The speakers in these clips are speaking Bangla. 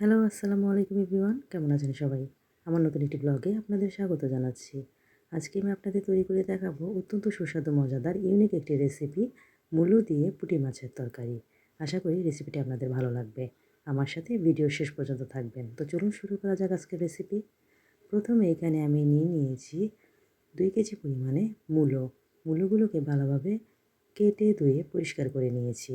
হ্যালো, আসসালামু আলাইকুম এভরিওয়ান। কেমন আছেন সবাই? আমার নতুন একটি ব্লগে আপনাদের স্বাগত জানাচ্ছি। আজকে আমি আপনাদের তৈরি করে দেখাবো অত্যন্ত সুস্বাদু, মজাদার ইউনিক একটি রেসিপি মুলো দিয়ে পুঁটি মাছের তরকারি। আশা করি রেসিপিটি আপনাদের ভালো লাগবে। আমার সাথে ভিডিও শেষ পর্যন্ত থাকবেন। তো চলুন শুরু করা যাক আজকের রেসিপি প্রথমে এখানে আমি নিয়ে নিয়েছি দুই কেজি পরিমাণে মূলো। মূলোগুলোকে ভালোভাবে কেটে ধুয়ে পরিষ্কার করে নিয়েছি।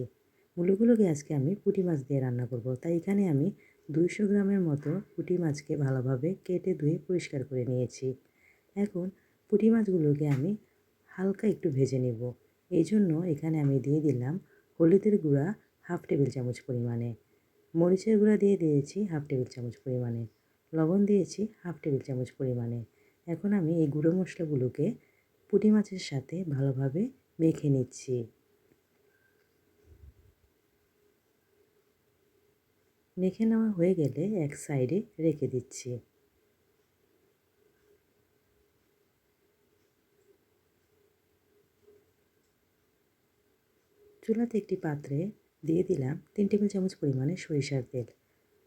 মূলোগুলোকে আজকে আমি পুঁটি মাছ দিয়ে রান্না করব। তাই এখানে আমি দুইশো গ্রামের মতো পুঁটি মাছকে ভালোভাবে কেটে ধুয়ে পরিষ্কার করে নিয়েছি। এখন পুঁটি মাছগুলোকে আমি হালকা একটু ভেজে নেব। এই জন্য এখানে আমি দিয়ে দিলাম হলুদের গুঁড়া হাফ টেবিল চামচ পরিমাণে। মরিচের গুঁড়া দিয়ে দিয়েছি হাফ টেবিল চামচ পরিমাণে। লবণ দিয়েছি হাফ টেবিল চামচ পরিমাণে। এখন আমি এই গুঁড়ো মশলাগুলোকে পুঁটি মাছের সাথে ভালোভাবে মেখে নিচ্ছি। মেখে নেওয়া হয়ে গেলে এক সাইডে রেখে দিচ্ছি। চুলাতে একটি পাত্রে দিয়ে দিলাম তিন টেবিল চামচ পরিমাণে সরিষার তেল।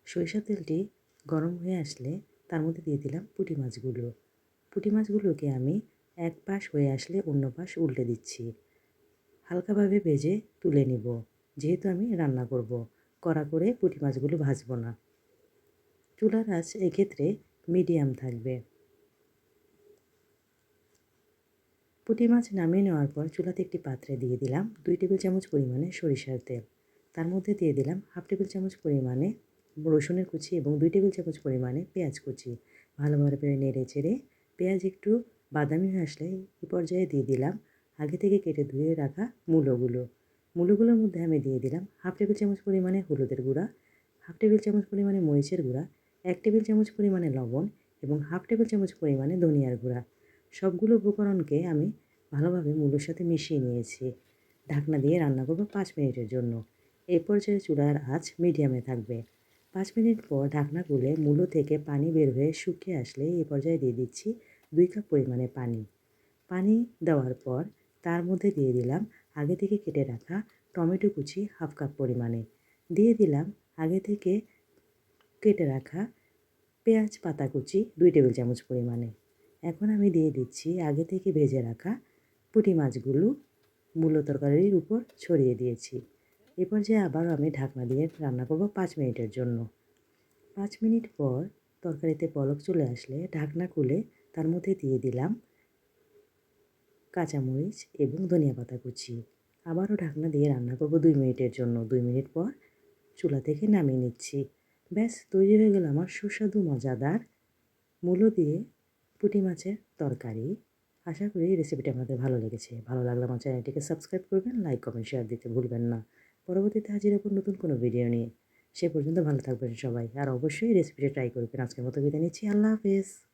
সরিষার তেলটি গরম হয়ে আসলে তার মধ্যে দিয়ে দিলাম পুঁটি মাছগুলো। পুঁটি মাছগুলোকে আমি এক পাশ হয়ে আসলে অন্য পাশ উল্টে দিচ্ছি। হালকাভাবে ভেজে তুলে নিব, যেহেতু আমি রান্না করব। কড়া করে পুঁটি মাছগুলো ভাজবো না। চুলার আঁচ এক্ষেত্রে মিডিয়াম থাকবে। পুঁটি মাছ নামিয়ে নেওয়ার পর চুলাতে একটি পাত্রে দিয়ে দিলাম দুই টেবিল চামচ পরিমাণে সরিষার তেল। তার মধ্যে দিয়ে দিলাম হাফ টেবিল চামচ পরিমাণে রসুনের কুচি এবং দুই টেবিল চামচ পরিমাণে পেঁয়াজ কুচি। ভালোভাবে নেড়ে চেড়ে পেঁয়াজ একটু বাদামি হয়ে আসলে এই পর্যায়ে দিয়ে দিলাম। আগে থেকে কেটে ধুয়ে রাখা মূলোগুলো। মূলগুলোর মধ্যে আমি দিয়ে দিলাম হাফ টেবিল চামচ পরিমাণে হলুদের গুঁড়া, হাফ টেবিল চামচ পরিমাণে মরিচের গুঁড়া, এক টেবিল চামচ পরিমাণে লবণ এবং হাফ টেবিল চামচ পরিমাণে ধনিয়ার গুঁড়া। সবগুলো উপকরণকে আমি ভালোভাবে মূলোর সাথে মিশিয়ে নিয়েছি। ঢাকনা দিয়ে রান্না করব পাঁচ মিনিটের জন্য। এই পর্যায়ে চুলার আঁচ মিডিয়ামে থাকবে। পাঁচ মিনিট পর ঢাকনা খুলে মূলো থেকে পানি বের হয়ে শুকিয়ে আসলে এই পর্যায়ে দিয়ে দিচ্ছি দুই কাপ পরিমাণে পানি। পানি দেওয়ার পর তার মধ্যে দিয়ে দিলাম আগে থেকে কেটে রাখা টমেটো কুচি হাফ কাপ পরিমাণে। দিয়ে দিলাম আগে থেকে কেটে রাখা পেঁয়াজ পাতা কুচি দুই টেবিল চামচ পরিমাণে। এখন আমি দিয়ে দিচ্ছি আগে থেকে ভেজে রাখা পুঁটি মাছগুলো মূল তরকারির উপর ছড়িয়ে দিয়েছি। এ পর্যায়ে আবারও আমি ঢাকনা দিয়ে রান্না করব পাঁচ মিনিটের জন্য। পাঁচ মিনিট পর তরকারিতে পলক চলে আসলে ঢাকনা খুলে তার মধ্যে দিয়ে দিলাম কাঁচামরিচ এবং ধনিয়া পাতা কুচি। আবারও ঢাকনা দিয়ে রান্না করব দুই মিনিটের জন্য। দুই মিনিট পর চুলা থেকে নামিয়ে নিচ্ছি। ব্যাস, তৈরি হয়ে গেল আমার সুস্বাদু, মজাদার মূলো দিয়ে পুঁটি মাছের তরকারি। আশা করি এই রেসিপিটা আপনাদের ভালো লেগেছে। ভালো লাগলে আমার চ্যানেলটিকে সাবস্ক্রাইব করবেন লাইক কমেন্ট শেয়ার দিতে ভুলবেন না। পরবর্তীতে হাজির হব নতুন কোনো ভিডিও নিয়ে। সে পর্যন্ত ভালো থাকবেন সবাই। আর অবশ্যই রেসিপিটা ট্রাই করবেন। আজকের মতো বিদায় নিচ্ছি। আল্লাহ হাফেজ।